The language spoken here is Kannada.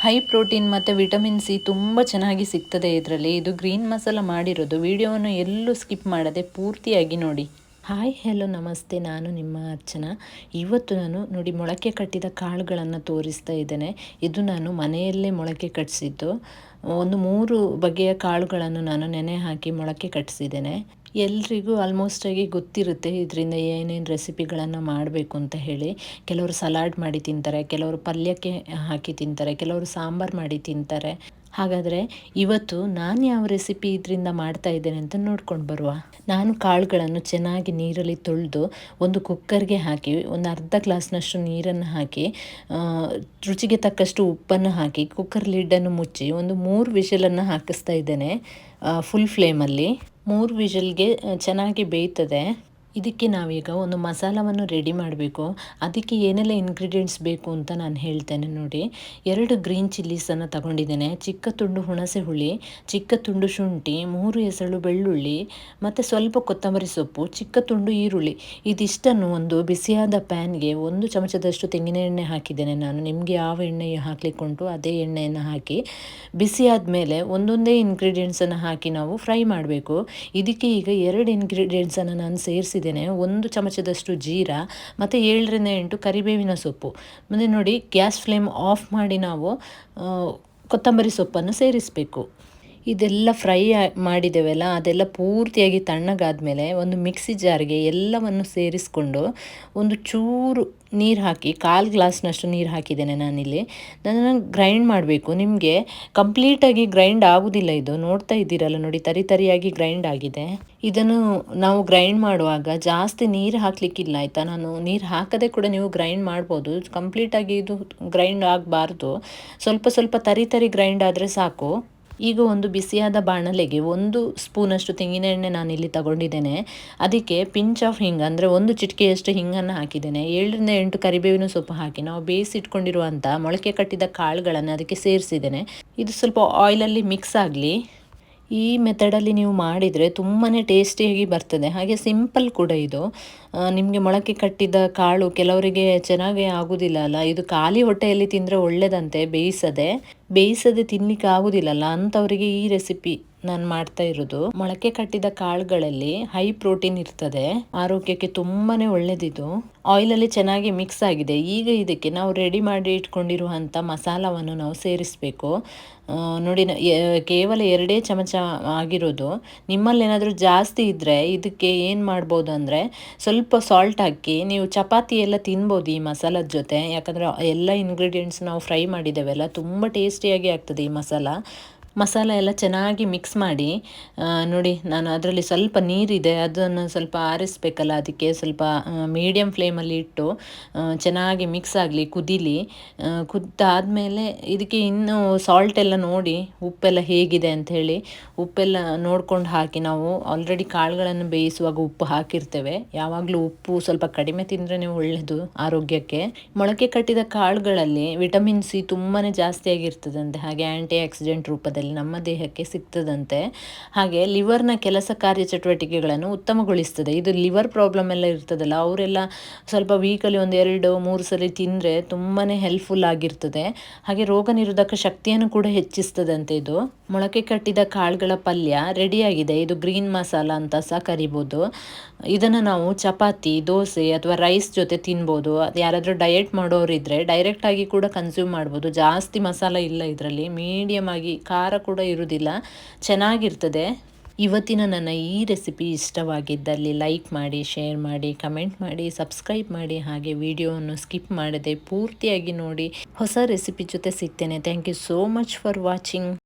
ಹೈ ಪ್ರೋಟೀನ್ ಮತ್ತು ವಿಟಮಿನ್ ಸಿ ತುಂಬ ಚೆನ್ನಾಗಿ ಸಿಗ್ತದೆ ಇದರಲ್ಲಿ. ಇದು ಗ್ರೀನ್ ಮಸಾಲ ಮಾಡಿರೋದು. ವಿಡಿಯೋವನ್ನು ಎಲ್ಲೂ ಸ್ಕಿಪ್ ಮಾಡದೆ ಪೂರ್ತಿಯಾಗಿ ನೋಡಿ. ಹಾಯ್, ಹೆಲೋ, ನಮಸ್ತೆ. ನಾನು ನಿಮ್ಮ ಅರ್ಚನಾ. ಇವತ್ತು ನಾನು ನೋಡಿ ಮೊಳಕೆ ಕಟ್ಟಿದ ಕಾಳುಗಳನ್ನು ತೋರಿಸ್ತಾ ಇದ್ದೇನೆ. ಇದು ನಾನು ಮನೆಯಲ್ಲೇ ಮೊಳಕೆ ಕಟ್ಟಿಸಿದ್ದು ಒಂದು ಮೂರು ಬಗೆಯ ಕಾಳುಗಳನ್ನು ನಾನು ನೆನೆ ಹಾಕಿ ಮೊಳಕೆ ಕಟ್ಟಿಸಿದ್ದೇನೆ ಎಲ್ರಿಗೂ ಆಲ್ಮೋಸ್ಟ್ ಆಗಿ ಗೊತ್ತಿರುತ್ತೆ ಇದರಿಂದ ಏನೇನು ರೆಸಿಪಿಗಳನ್ನು ಮಾಡಬೇಕು ಅಂತ ಹೇಳಿ. ಕೆಲವರು ಸಲಾಡ್ ಮಾಡಿ ತಿಂತಾರೆ, ಕೆಲವರು ಪಲ್ಯಕ್ಕೆ ಹಾಕಿ ತಿಂತಾರೆ, ಕೆಲವರು ಸಾಂಬಾರು ಮಾಡಿ ತಿಂತಾರೆ. ಹಾಗಾದರೆ ಇವತ್ತು ನಾನು ಯಾವ ರೆಸಿಪಿ ಇದರಿಂದ ಮಾಡ್ತಾ ಇದ್ದೇನೆ ಅಂತ ನೋಡ್ಕೊಂಡು ಬರುವ. ನಾನು ಕಾಳುಗಳನ್ನು ಚೆನ್ನಾಗಿ ನೀರಲ್ಲಿ ತೊಳೆದು ಒಂದು ಕುಕ್ಕರ್ಗೆ ಹಾಕಿ, ಒಂದು ಅರ್ಧ ಗ್ಲಾಸ್ನಷ್ಟು ನೀರನ್ನು ಹಾಕಿ ರುಚಿಗೆ ತಕ್ಕಷ್ಟು ಉಪ್ಪನ್ನು ಹಾಕಿ ಕುಕ್ಕರ್ ಲಿಡ್ಡನ್ನು ಮುಚ್ಚಿ ಒಂದು ಮೂರು ವಿಷಲನ್ನು ಹಾಕಿಸ್ತಾ ಇದ್ದೇನೆ ಫುಲ್ ಫ್ಲೇಮಲ್ಲಿ ಮೂರು ವಿಷಲ್ಗೆ ಚೆನ್ನಾಗಿ ಬೇಯ್ತದೆ. ಇದಕ್ಕೆ ನಾವೀಗ ಒಂದು ಮಸಾಲವನ್ನು ರೆಡಿ ಮಾಡಬೇಕು. ಅದಕ್ಕೆ ಏನೆಲ್ಲ ಇಂಗ್ರೀಡಿಯೆಂಟ್ಸ್ ಬೇಕು ಅಂತ ನಾನು ಹೇಳ್ತೇನೆ ನೋಡಿ. ಎರಡು ಗ್ರೀನ್ ಚಿಲ್ಲೀಸನ್ನು ತಗೊಂಡಿದ್ದೇನೆ. ಚಿಕ್ಕ ತುಂಡು ಹುಣಸೆ ಹುಳಿ, ಚಿಕ್ಕ ತುಂಡು ಶುಂಠಿ, ಮೂರು ಎಸಳು ಬೆಳ್ಳುಳ್ಳಿ, ಮತ್ತು ಸ್ವಲ್ಪ ಕೊತ್ತಂಬರಿ ಸೊಪ್ಪು, ಚಿಕ್ಕ ತುಂಡು ಈರುಳ್ಳಿ. ಇದಿಷ್ಟನ್ನು ಒಂದು ಬಿಸಿಯಾದ ಪ್ಯಾನ್ಗೆ ಒಂದು ಚಮಚದಷ್ಟು ತೆಂಗಿನ ಎಣ್ಣೆ ಹಾಕಿದ್ದೇನೆ ನಾನು. ನಿಮಗೆ ಯಾವ ಎಣ್ಣೆ ಹಾಕಲಿಕ್ಕುಂಟು ಅದೇ ಎಣ್ಣೆಯನ್ನು ಹಾಕಿ ಬಿಸಿಯಾದ ಮೇಲೆ ಒಂದೊಂದೇ ಇಂಗ್ರೀಡಿಯೆಂಟ್ಸನ್ನು ಹಾಕಿ ನಾವು ಫ್ರೈ ಮಾಡಬೇಕು. ಇದಕ್ಕೆ ಈಗ ಎರಡು ಇನ್ಗ್ರೀಡಿಯೆಂಟ್ಸನ್ನು ನಾನು ಸೇರಿಸಿದ್ದೇನೆ ಒಂದು ಚಮಚದಷ್ಟು ಜೀರಾ, ಮತ್ತು ಏಳರಿಂದ ಎಂಟು ಕರಿಬೇವಿನ ಸೊಪ್ಪು. ಮುಂದೆ ನೋಡಿ, ಗ್ಯಾಸ್ ಫ್ಲೇಮ್ ಆಫ್ ಮಾಡಿ ನಾವು ಕೊತ್ತಂಬರಿ ಸೊಪ್ಪನ್ನು ಸೇರಿಸಬೇಕು. ಇದೆಲ್ಲ ಫ್ರೈ ಮಾಡಿದ್ದೇವಲ್ಲ ಅದೆಲ್ಲ ಪೂರ್ತಿಯಾಗಿ ತಣ್ಣಗಾದಮೇಲೆ ಒಂದು ಮಿಕ್ಸಿ ಜಾರ್ಗೆ ಎಲ್ಲವನ್ನು ಸೇರಿಸ್ಕೊಂಡು ಒಂದು ಚೂರು ನೀರು ಹಾಕಿ, ಕಾಲು ಗ್ಲಾಸ್ನಷ್ಟು ನೀರು ಹಾಕಿದ್ದೇನೆ ನಾನಿಲ್ಲಿ. ನಾನು ಗ್ರೈಂಡ್ ಮಾಡಬೇಕು. ನಿಮಗೆ ಕಂಪ್ಲೀಟಾಗಿ ಗ್ರೈಂಡ್ ಆಗೋದಿಲ್ಲ ಇದು. ನೋಡ್ತಾ ಇದ್ದೀರಲ್ಲ ನೋಡಿ, ತರಿ ತರಿಯಾಗಿ ಗ್ರೈಂಡ್ ಆಗಿದೆ. ಇದನ್ನು ನಾವು ಗ್ರೈಂಡ್ ಮಾಡುವಾಗ ಜಾಸ್ತಿ ನೀರು ಹಾಕಲಿಕ್ಕಿಲ್ಲ, ಆಯಿತಾ? ನಾನು ನೀರು ಹಾಕದೆ ಕೂಡ ನೀವು ಗ್ರೈಂಡ್ ಮಾಡ್ಬೋದು. ಕಂಪ್ಲೀಟಾಗಿ ಇದು ಗ್ರೈಂಡ್ ಆಗಬಾರ್ದು. ಸ್ವಲ್ಪ ಸ್ವಲ್ಪ ತರಿ ತರಿ ಗ್ರೈಂಡ್ ಆದರೆ ಸಾಕು. ಈಗ ಒಂದು ಬಿಸಿಯಾದ ಬಾಣಲೆಗೆ ಒಂದು ಸ್ಪೂನಷ್ಟು ತೆಂಗಿನ ಎಣ್ಣೆ ನಾನು ಇಲ್ಲಿ ತಗೊಂಡಿದ್ದೇನೆ. ಅದಕ್ಕೆ ಪಿಂಚ್ ಆಫ್ ಹಿಂಗ್ ಅಂದರೆ ಒಂದು ಚಿಟಿಕೆಯಷ್ಟು ಹಿಂಗನ್ನು ಹಾಕಿದ್ದೇನೆ. ಏಳರಿಂದ ಎಂಟು ಕರಿಬೇವಿನ ಸೊಪ್ಪು ಹಾಕಿ ನಾವು ಬೇಯಿಸಿಟ್ಕೊಂಡಿರುವಂಥ ಮೊಳಕೆ ಕಟ್ಟಿದ ಕಾಳುಗಳನ್ನು ಅದಕ್ಕೆ ಸೇರಿಸಿದ್ದೇನೆ. ಇದು ಸ್ವಲ್ಪ ಆಯಿಲಲ್ಲಿ ಮಿಕ್ಸ್ ಆಗಲಿ. ಈ ಮೆಥಡಲ್ಲಿ ನೀವು ಮಾಡಿದರೆ ತುಂಬಾ ಟೇಸ್ಟಿಯಾಗಿ ಬರ್ತದೆ. ಹಾಗೆ ಸಿಂಪಲ್ ಕೂಡ ಇದು. ನಿಮಗೆ ಮೊಳಕೆ ಕಟ್ಟಿದ ಕಾಳು ಕೆಲವರಿಗೆ ಚೆನ್ನಾಗಿ ಆಗೋದಿಲ್ಲ ಅಲ್ಲ? ಇದು ಖಾಲಿ ಹೊಟ್ಟೆಯಲ್ಲಿ ತಿಂದರೆ ಒಳ್ಳೆಯದಂತೆ ಬೇಯಿಸದೆ. ಬೇಯಿಸದೆ ತಿನ್ನಲಿಕ್ಕೆ ಆಗೋದಿಲ್ಲಲ್ಲ ಅಂಥವರಿಗೆ ಈ ರೆಸಿಪಿ ನಾನು ಮಾಡ್ತಾ ಇರೋದು. ಮೊಳಕೆ ಕಟ್ಟಿದ ಕಾಳುಗಳಲ್ಲಿ ಹೈ ಪ್ರೋಟೀನ್ ಇರ್ತದೆ. ಆರೋಗ್ಯಕ್ಕೆ ತುಂಬಾನೇ ಒಳ್ಳೇದಿದು. ಆಯಿಲಲ್ಲಿ ಚೆನ್ನಾಗಿ ಮಿಕ್ಸ್ ಆಗಿದೆ. ಈಗ ಇದಕ್ಕೆ ನಾವು ರೆಡಿ ಮಾಡಿ ಇಟ್ಕೊಂಡಿರುವಂಥ ಮಸಾಲವನ್ನು ನಾವು ಸೇರಿಸಬೇಕು. ನೋಡಿ ಕೇವಲ ಎರಡೇ ಚಮಚ ಆಗಿರೋದು. ನಿಮ್ಮಲ್ಲಿ ಏನಾದರೂ ಜಾಸ್ತಿ ಇದ್ದರೆ ಇದಕ್ಕೆ ಏನು ಮಾಡ್ಬೋದು ಅಂದರೆ, ಸ್ವಲ್ಪ ಸಾಲ್ಟ್ ಹಾಕಿ, ನೀವು ಚಪಾತಿ ಎಲ್ಲ ತಿನ್ಬೋದು ಈ ಮಸಾಲದ ಜೊತೆ. ಯಾಕಂದರೆ ಎಲ್ಲ ಇಂಗ್ರೀಡಿಯೆಂಟ್ಸ್ ನಾವು ಫ್ರೈ ಮಾಡಿದ್ದೇವೆಲ್ಲ ತುಂಬ ಟೇಸ್ಟಿಯಾಗಿ ಆಗ್ತದೆ ಈ ಮಸಾಲ. ಮಸಾಲ ಎಲ್ಲ ಚೆನ್ನಾಗಿ ಮಿಕ್ಸ್ ಮಾಡಿ ನೋಡಿ ನಾನು ಅದರಲ್ಲಿ ಸ್ವಲ್ಪ ನೀರಿದೆ, ಅದನ್ನು ಸ್ವಲ್ಪ ಆರಿಸ್ಬೇಕಲ್ಲ, ಅದಕ್ಕೆ ಸ್ವಲ್ಪ ಮೀಡಿಯಮ್ ಫ್ಲೇಮಲ್ಲಿ ಇಟ್ಟು ಚೆನ್ನಾಗಿ ಮಿಕ್ಸ್ ಆಗಲಿ, ಕುದೀಲಿ ಕುದ್ದಾದಮೇಲೆ ಇದಕ್ಕೆ ಇನ್ನೂ ಸಾಲ್ಟ್ ಎಲ್ಲ ನೋಡಿ ಉಪ್ಪೆಲ್ಲ ಹೇಗಿದೆ ಅಂತ ಹೇಳಿ, ಉಪ್ಪೆಲ್ಲ ನೋಡ್ಕೊಂಡು ಹಾಕಿ, ನಾವು ಆಲ್ರೆಡಿ ಕಾಳುಗಳನ್ನು ಬೇಯಿಸುವಾಗ ಉಪ್ಪು ಹಾಕಿರ್ತೇವೆ. ಯಾವಾಗಲೂ ಉಪ್ಪು ಸ್ವಲ್ಪ ಕಡಿಮೆ ತಿಂದ್ರೇ ಒಳ್ಳೆಯದು ಆರೋಗ್ಯಕ್ಕೆ. ಮೊಳಕೆ ಕಟ್ಟಿದ ಕಾಳುಗಳಲ್ಲಿ ವಿಟಮಿನ್ ಸಿ ತುಂಬಾ ಜಾಸ್ತಿ ಆಗಿರ್ತದಂತೆ ಹಾಗೆ ಆ್ಯಂಟಿ ಆಕ್ಸಿಡೆಂಟ್ ರೂಪದಲ್ಲಿ. ನಮ್ಮ ದೇಹಕ್ಕೆ ಸಿಗ್ತದಂತೆ. ಹಾಗೆ ಲಿವರ್ನ ಕೆಲಸ ಕಾರ್ಯ ಚಟುವಟಿಕೆಗಳನ್ನು ಉತ್ತಮಗೊಳಿಸ್ತದೆ. ಇದು ಲಿವರ್ ಪ್ರಾಬ್ಲಮ್ ಎಲ್ಲ ಇರ್ತದಲ್ಲ, ಅವರೆಲ್ಲ ಸ್ವಲ್ಪ ವೀಕಲ್ಲಿ ಒಂದು ಎರಡು, ಮೂರು ಸರಿ ತಿಂದರೆ ತುಂಬಾ ಹೆಲ್ಪ್ಫುಲ್ ಆಗಿರ್ತದೆ. ಹಾಗೆ ರೋಗ ನಿರೋಧಕ ಶಕ್ತಿಯನ್ನು ಕೂಡ ಹೆಚ್ಚಿಸ್ತದಂತೆ ಇದು. ಮೊಳಕೆ ಕಟ್ಟಿದ ಕಾಳುಗಳ ಪಲ್ಯ ರೆಡಿಯಾಗಿದೆ. ಇದು ಗ್ರೀನ್ ಮಸಾಲ ಅಂತ ಸಹ ಕರಿಬೋದು. ಇದನ್ನು ನಾವು ಚಪಾತಿ, ದೋಸೆ ಅಥವಾ ರೈಸ್ ಜೊತೆ ತಿನ್ಬೋದು. ಯಾರಾದರೂ ಡಯೆಟ್ ಮಾಡೋರಿದ್ದರೆ ಡೈರೆಕ್ಟಾಗಿ ಕೂಡ ಕನ್ಸ್ಯೂಮ್ ಮಾಡ್ಬೋದು. ಜಾಸ್ತಿ ಮಸಾಲ ಇಲ್ಲ ಇದರಲ್ಲಿ. ಮೀಡಿಯಮ್ ಆಗಿ ಖಾರ ಕೂಡ ಇರುವುದಿಲ್ಲ ಚೆನ್ನಾಗಿರ್ತದೆ. ಇವತ್ತಿನ ನನ್ನ ಈ ರೆಸಿಪಿ ಇಷ್ಟವಾಗಿದ್ದಲ್ಲಿ ಲೈಕ್ ಮಾಡಿ ಶೇರ್ ಮಾಡಿ ಕಮೆಂಟ್ ಮಾಡಿ ಸಬ್ಸ್ಕ್ರೈಬ್ ಮಾಡಿ ಹಾಗೆ ವಿಡಿಯೋವನ್ನು ಸ್ಕಿಪ್ ಮಾಡದೆ ಪೂರ್ತಿಯಾಗಿ ನೋಡಿ ಹೊಸ ರೆಸಿಪಿ ಜೊತೆ ಸಿಗ್ತೇನೆ. Thank you so much for watching